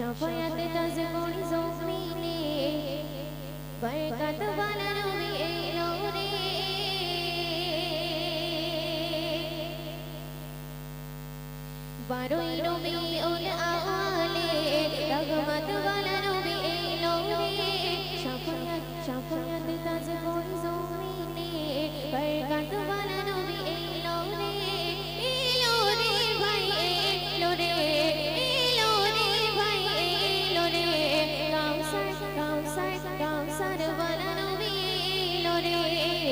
শাফায়াতে তাজ করি জমিনে বরকত वाला নবী এলো রে বারোই নবী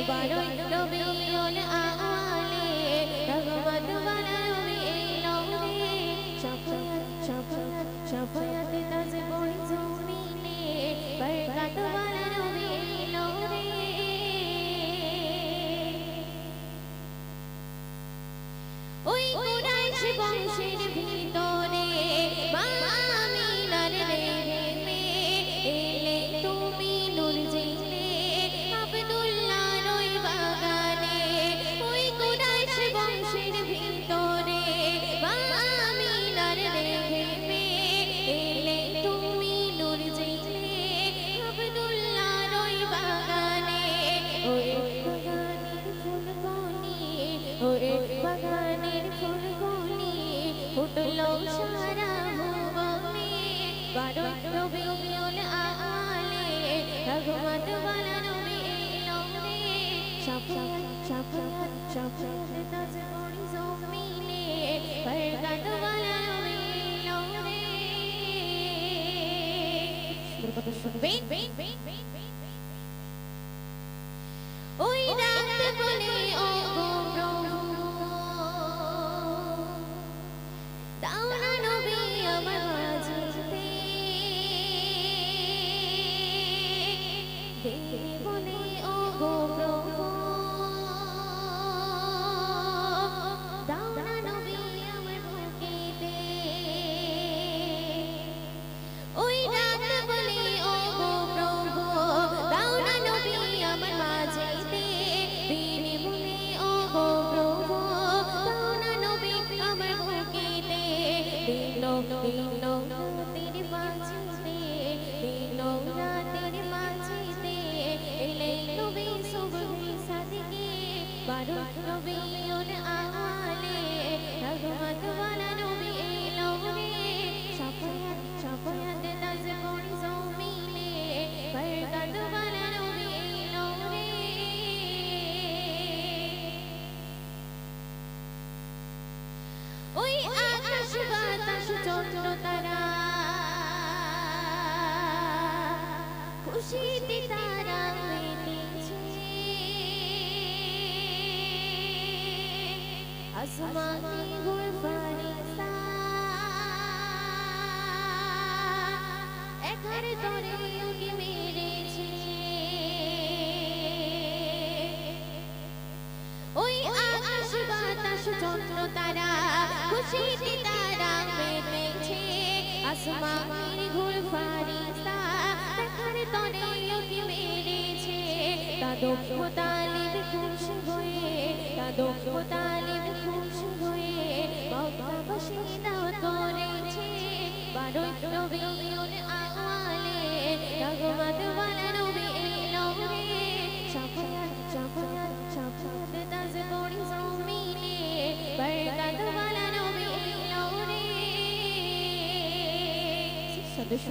বরণ রবিউল আলে রহমত বরণ এলো রে সফায়াত সফায়াত সফায়াত তাজবুল জমিনে বরকত বরণ এলো রে ওই কুরাইশ বংশের বারো রবিউল আলে ভগবত বালা নবী এলো রে সাফাত সাফাত সাফাত তাজ কোড়ি জমিনে, বরকত বালা নবী এলো রে বরকত শুনবেন ওই রাত বলে ও নবী আলে রহমত वाला নবী এলো রে খুশিতে তারা মেতেছে আসমানে ঘুর ফারিস্তা একার তরে উকি মেরেছে। ওই আকাশ বাতাস চন্দ্র তারা আসমানের ঘুর পাহাড় তনে লোকে মেরেছে তা দক্ষ তালিম খুশ হয়ে তা দক্ষ তালিম খুশ হয়ে মক্কা বাসিন্দা করেছে। বারোই নবীর আওয়ালে রঘুমত বলা নবী এলো রে সাফায়াত সাফায়াত সাফায়াত তাজ করি জমিনে বরকত বলা নবী এলো রে সদস্য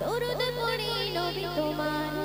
দরুদ পড়ে নবী তোমার